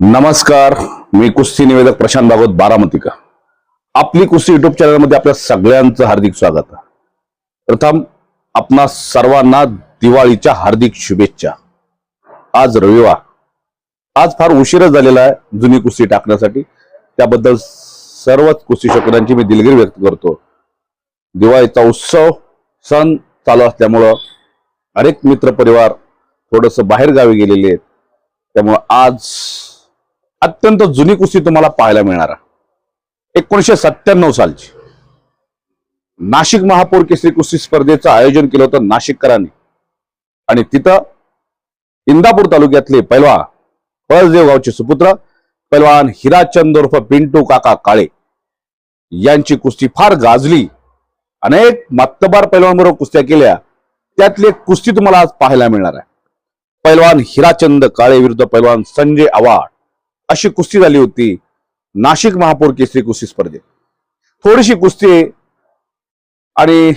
नमस्कार मी कुस्ती निवेदक प्रशांत भागवत बारामतीका आपली कुस्ती युट्यूब चॅनलमध्ये आपल्या सगळ्यांचं हार्दिक स्वागत. प्रथम आपणा सर्वांना दिवाळीच्या हार्दिक शुभेच्छा. आज रविवार. आज फार उशीरच झालेला आहे जुनी कुस्ती टाकण्यासाठी. त्याबद्दल सर्वच कुस्ती शकरांची मी दिलगिरी व्यक्त करतो. दिवाळीचा उत्सव सण चालू असल्यामुळं अनेक मित्र परिवार थोडस बाहेर गावी गेलेले आहेत. त्यामुळं आज अत्यंत जुनी कुस्ती तुम्हाला पाहायला मिळणार आहे. एकोणीशे सत्त्याण्णव सालची. नाशिक महापौर केसरी कुस्ती स्पर्धेचं आयोजन केलं होतं नाशिककरांनी. आणि तिथं इंदापूर तालुक्यातले पैलवान पळसदेव गावचे सुपुत्र पैलवान हिराचंद उर्फ पिंटू काका काळे यांची कुस्ती फार गाजली. अनेक मत्तबार पैलवानबरोबर कुस्त्या केल्या. त्यातली एक कुस्ती तुम्हाला आज पाहायला मिळणार आहे. पैलवान हिराचंद काळे विरुद्ध पैलवान संजय आवाड अशी कुस्ती झाली होती. नाशिक महापौर केसरी कुस्ती स्पर्धेत. थोडीशी कुस्ती आणि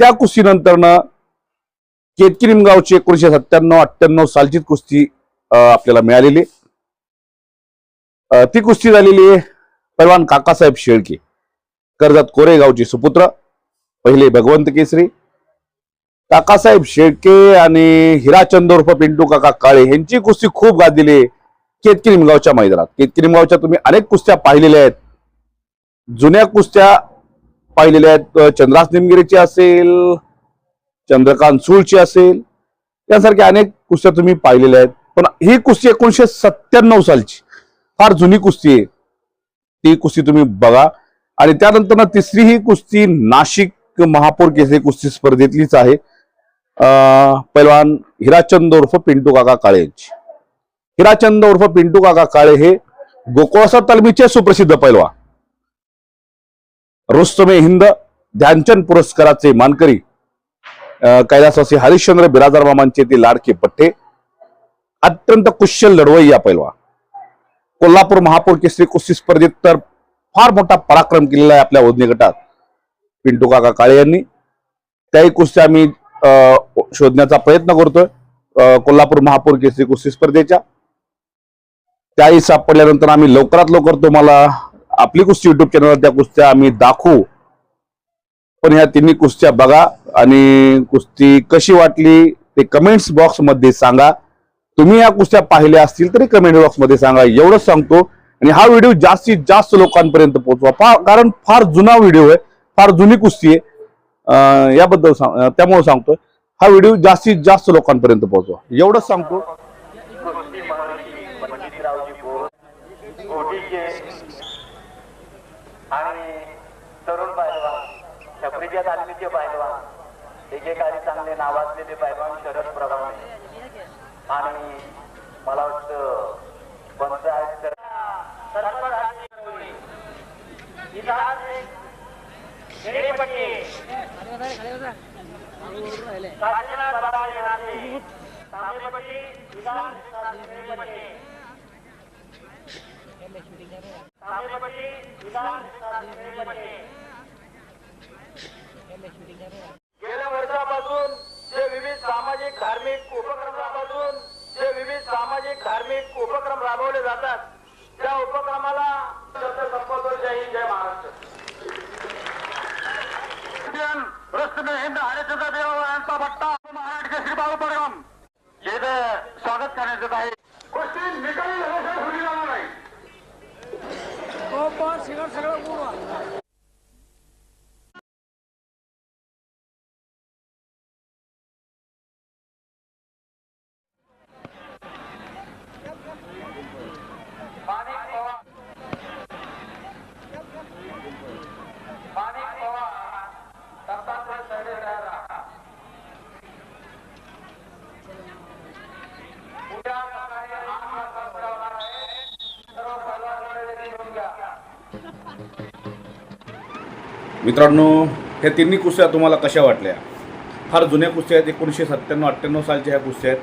त्या कुस्तीनंतरनं केतकी निमगावची एकोणीशे सत्त्याण्णव अठ्ठ्याण्णव सालची कुस्ती आपल्याला मिळालेली ती कुस्ती झालेली आहे परवान काकासाहेब शेळके कर्जत कोरेगावचे सुपुत्र पहिले भगवंत केसरी काकासाहेब शेळके आणि हिराचंद उर्फ पिंटू काका काळे यांची कुस्ती खूप गाजलेली आहे. केतकिरिमगावच्या मैदानात. केतकिरिमगावच्या तुम्ही अनेक कुस्त्या पाहिलेल्या आहेत. जुन्या कुस्त्या पाहिलेल्या आहेत. चंद्रास निमगिरीची असेल चंद्रकांत सुळची असेल यासारख्या अनेक कुस्त्या तुम्ही पाहिलेल्या आहेत. पण ही कुस्ती एकोणीशे सत्त्याण्णव सालची. फार जुनी कुस्ती आहे. ती कुस्ती तुम्ही बघा. आणि त्यानंतर तिसरी ही कुस्ती नाशिक महापौर केसरी कुस्ती स्पर्धेतलीच आहे. पैलवान हिराचंद उर्फ पिंटू काका काळे यांची. हिराचंद उर्फ पिंटू काका काळे हे गोकुळासा तालमीचे सुप्रसिद्ध पैलवान रुस्तमे हिंद ध्यानचंद पुरस्काराचे मानकरी कैलासवासी हरिश्चंद्र बिराजार मामांचे ते लाडके पट्टे अत्यंत कुशल लढवय्या पैलवान कोल्हापूर महापौर केसरी कुस्ती स्पर्धेत तर फार मोठा पराक्रम केलेला आहे आपल्या ओढणी गटात. पिंटू काका काळे यांनी. त्याही कुस्त्या आम्ही अं, शोधण्याचा प्रयत्न करतोय कोल्हापूर महापौर केसरी कुस्ती स्पर्धेच्या. त्याही सापडल्यानंतर आम्ही लवकरात लवकर तुम्हाला आपली कुस्ती युट्यूब चॅनलवर त्या कुस्त्या आम्ही दाखवू. पण ह्या तिन्ही कुस्त्या बघा आणि कुस्ती कशी वाटली ते कमेंट्स बॉक्समध्ये सांगा. तुम्ही या कुस्त्या पाहिल्या असतील तरी कमेंट बॉक्समध्ये सांगा. एवढंच सांगतो. आणि हा व्हिडिओ जास्तीत जास्त लोकांपर्यंत पोहोचवा. फार कारण फार जुना व्हिडिओ आहे. फार जुनी कुस्ती आहे. याबद्दल सांग- त्यामुळे सांगतो हा व्हिडिओ जास्तीत जास्त लोकांपर्यंत पोहोचवा. एवढंच सांगतो. विजय तालमीचे पैलवान एकेकाळी चांगले नावाजलेले पैलवान शरद प्रभावणे आणि मला वाटतं पंचायत तर- सर्वराज्य गेल्या वर्षापासून जे विविध सामाजिक धार्मिक उपक्रम राबवून जे विविध सामाजिक धार्मिक उपक्रम राबवले जातात त्या उपक्रमाला संपवतो जय हिंद जय महाराष्ट्र. रस्ते हिंद हरिचंद्र देव यांचा भट्टा महाराष्ट्र केसरी बाबू परगम येथे स्वागत करण्यात येत आहे गोष्टी निकाली झाल्याशिवाय सुरू जाणार नाही। माणिक मित्रांनो ह्या तिन्ही कुस्त्या तुम्हाला कशा वाटल्या? फार जुन्या कुस्त्या आहेत एकोणीसशे सत्त्याण्णव अठ्ठ्याण्णव सालच्या ह्या कुस्त्या आहेत.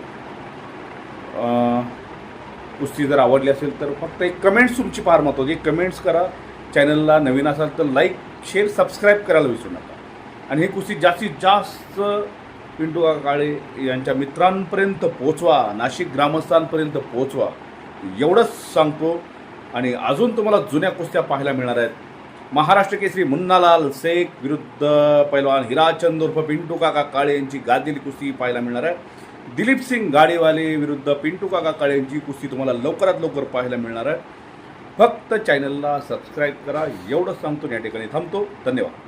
कुस्ती जर आवडली असेल तर फक्त एक कमेंट्स तुमची फार महत्त्वाची कमेंट्स करा चॅनलला नवीन असाल तर लाईक शेअर सबस्क्राईब करायला विसरू नका. आणि ही कुस्ती जास्तीत जास्त पिंटू काळे यांच्या मित्रांपर्यंत पोचवा नाशिक ग्रामस्थांपर्यंत पोचवा एवढंच सांगतो. आणि अजून तुम्हाला जुन्या कुस्त्या पाहायला मिळणार आहेत. महाराष्ट्र केसरी मुन्नालाल शेख विरुद्ध पैलवान हिराचंद उर्फ पिंटू काका काळे यांची गादील कुस्ती पाहायला मिळणार आहे. दिलीप सिंग गाडीवाले विरुद्ध पिंटू काका काळे यांची कुस्ती तुम्हाला लवकरात लवकर पाहायला मिळणार आहे. फक्त चॅनलला सबस्क्राईब करा. एवढंच सांगतो या ठिकाणी थांबतो. धन्यवाद.